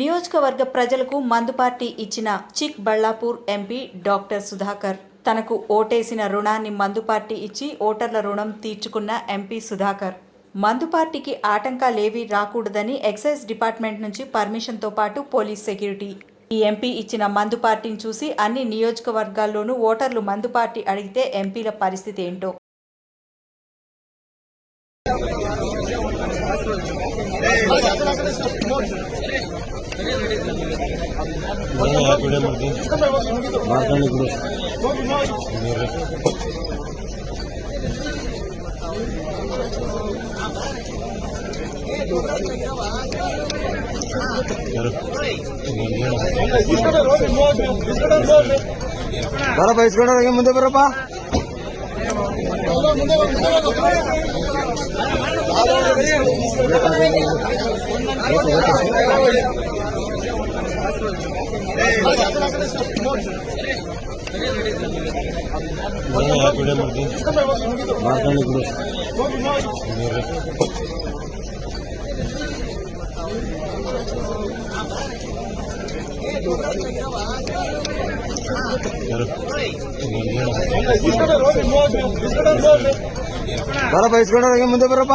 నియోజకవర్గ ప్రజలకు మందు పార్టీ ఇచ్చిన Chikballapur MP doctor Sudhakar. తనకు ఓటేసిన రుణాన్ని మందు పార్టీ ఇచ్చి ఓటర్ల రుణం తీర్చుకున్న ఎంపీ సుధాకర్. మందు పార్టీకి ఆటంకాలేవీ రాకూడదని ఎక్సైజ్ డిపార్ట్మెంట్ నుంచి పర్మిషన్తో పాటు పోలీస్ సెక్యూరిటీ. ఈ ఎంపీ ఇచ్చిన మందు పార్టీని చూసి అన్ని నియోజకవర్గాల్లోనూ ఓటర్లు మందు పార్టీ అడిగితే ఎంపీల పరిస్థితి ఏంటో? ಆಕಡೆ ಮಾಡ್ತೀನಿ ಮಾಡ್ಕೊಂಡು ಬಿಡು ಬರಪ್ಪ ಇಸ್ಕೊಂಡ್ರೆ ಮುಂದೆ ಬರಪ್ಪ ಆಕಡೆ ಬರ ಬಯಸ್ಕೊಂಡವ್ರಿಗೆ ಮುಂದೆ ಬರಪ್ಪ.